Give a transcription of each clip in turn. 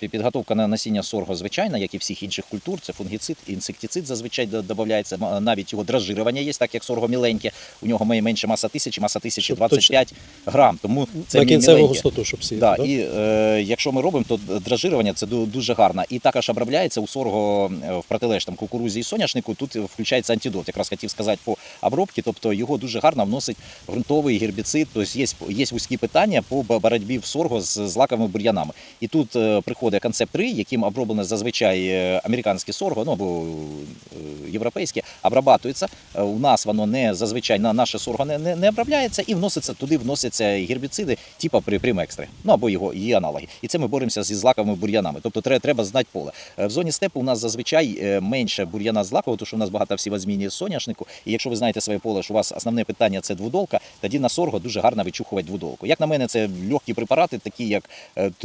Пі- Підготовка на насіння сорго звичайна, як і всіх інших культур. Це фунгіцид, інсектицид зазвичай додається. Навіть його дрожжирування є, так як сорго міленьке. У нього має менше маса тисячі, маса тисячі Щоб 25 грам. Тому це на кінцеву густоту, щоб сіяти. Да, да? і е, якщо ми робимо, то дрожжирування це дуже гарно. І також обробляється у сорго е, в протилеж там, кукурузі і соняшнику. Тут включається антидот. Якраз хотів сказати по обробці, тобто його дуже гарно вносить ґрунтовий гербіцид. Тобто є, є вузькі питання по боротьбі в сорго з, з лаковими бур'янами. І тут е, буде концепт 3, яким оброблено зазвичай е, американське сорго, ну або е, європейське, обрабатується. Е, у нас воно не зазвичай на наше сорго не не, не обробляється і вноситься туди, вносяться гербіциди, типа примекстри, ну або його її аналоги. І це ми боремося зі злаковими бур'янами. Тобто треба, треба знати поле. В зоні степу у нас зазвичай менше бур'яна злакового, тому що у нас багато всі зміні соняшнику. І якщо ви знаєте своє поле, що у вас основне питання це двудолка, тоді на сорго дуже гарно вичухувати двудолку. Як на мене, це легкі препарати, такі як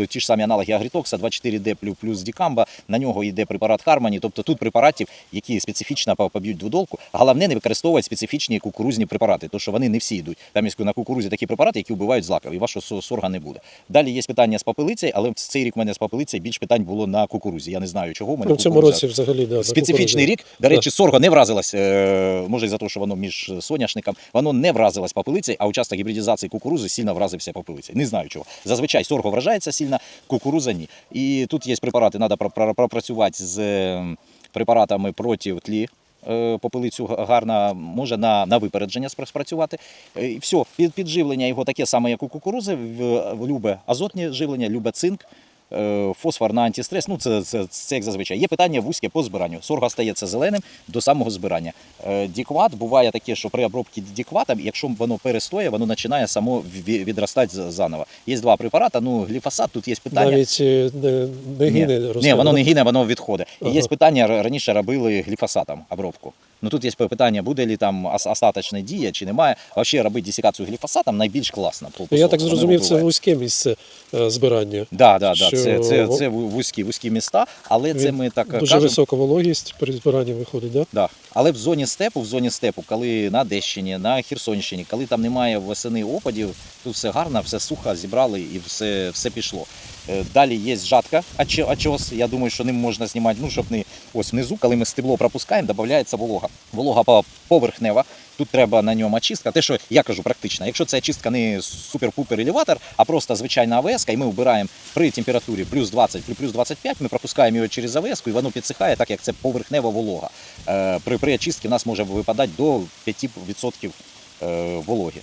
ті ж самі аналоги агрітокса, 24 4D плюс Дікамба, на нього йде препарат Хармоні. Тобто тут препаратів, які специфічно поб'ють дводолку. Головне не використовувати специфічні кукурузні препарати, тому що вони не всі йдуть. Там на кукурузі такі препарати, які вбивають злаків, і вашого сорга не буде. Далі є питання з папелицею, але цей рік в мене з папелицею більш питань було на кукурузі. Я не знаю, чого мене. Ну, в цьому році взагалі да, специфічний рік. До речі, сорга не вразилась, е, може за те, що воно між соняшником, воно не вразилось папелицею, а участок гібридізації кукурузи сильно вразився папелицею. Не знаю чого. Зазвичай сорго вражається сильно, кукуруза ні. І тут є препарати, треба пропрацювати з е, препаратами проти тлі. е, Попелицю га- гарно може на, на випередження спрацювати. Е, І все, під, підживлення його таке саме, як у кукурузи, в, любе азотне живлення, любе цинк, фосфор на антистрес. Ну, це, це, це як зазвичай. Є питання вузьке по збиранню. Сорго стається зеленим до самого збирання. Е, Дікват буває таке, що при обробці дікватом, якщо воно перестоє, воно починає само відростати заново. Є два препарати. Ну, гліфосат, тут є питання. Навіть е, не, не гине Ні, ні, воно не гине, воно відходить. І Є питання, раніше робили гліфосатом обробку. Ну тут є питання, буде ли там ос- остаточна дія чи немає. Взагалі робити десикацію гліфосатом найбільш класно. по- по Я так зрозумів, це вузьке місце е, збирання. Да, да, да. що Це, це, це вузькі, вузькі міста, але це ми так Дуже кажемо. висока вологість при збиранні виходить, да? Да. Але в зоні степу, в зоні степу, коли на Одещині, на Херсонщині, коли там немає восени опадів, тут все гарно, все сухо, зібрали і все, все пішло. Е, Далі є жатка, очос. Я думаю, що ним можна знімати, ну, щоб не ось внизу, коли ми стебло пропускаємо, додається волога. Волога поверхнева. Тут треба на ньому очистка. Те, що я кажу, практично. Якщо це очистка не супер-пупер елеватор, а просто звичайна АВС, і ми вбираємо при температурі плюс 20, при плюс 25, ми пропускаємо його через АВС, і воно підсихає, так як це поверхнева волога. Е, При, при очистці в нас може випадати до 5% е, вологи.